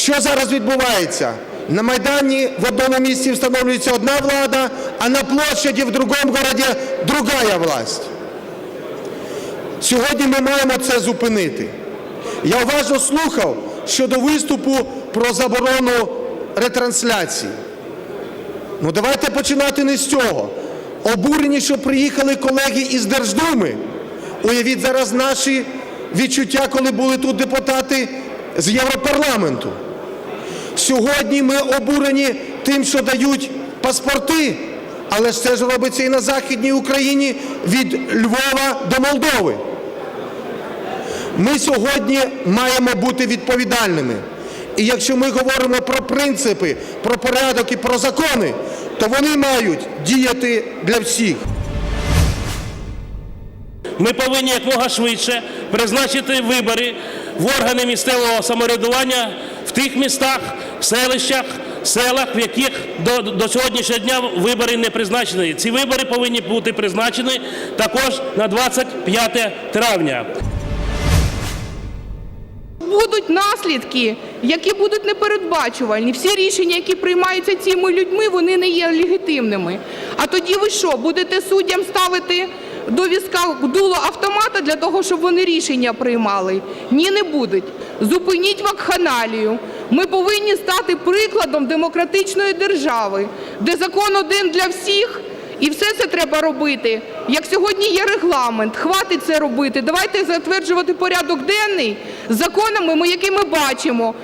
Що зараз відбувається? На Майдані в одному місці встановлюється одна влада, а на площаді в другому городі другая власть. Сьогодні ми маємо це зупинити. Я уважно слухав щодо виступу про заборону ретрансляції. Ну давайте починати не з цього. Обурені, що приїхали колеги із Держдуми. Уявіть зараз наші відчуття, коли були тут депутати з Європарламенту. Сьогодні ми обурені тим, що дають паспорти, але ж це ж робиться і на Західній Україні від Львова до Молдови. Ми сьогодні маємо бути відповідальними. І якщо ми говоримо про принципи, про порядок і про закони, то вони мають діяти для всіх. Ми повинні якомога швидше призначити вибори в органи місцевого самоврядування в тих містах, селищах, селах, в яких до, до сьогоднішнього дня вибори не призначені. Ці вибори повинні бути призначені також на 25 травня. Будуть наслідки, які будуть непередбачувальні. Всі рішення, які приймаються цими людьми, вони не є легітимними. А тоді ви що, будете суддям ставити до візка дуло автомата для того, щоб вони рішення приймали? Ні, не будуть. Зупиніть вакханалію. Ми повинні стати прикладом демократичної держави, де закон один для всіх. І все це треба робити. Як сьогодні є регламент, хватить це робити. Давайте затверджувати порядок денний законами, ми- які ми бачимо.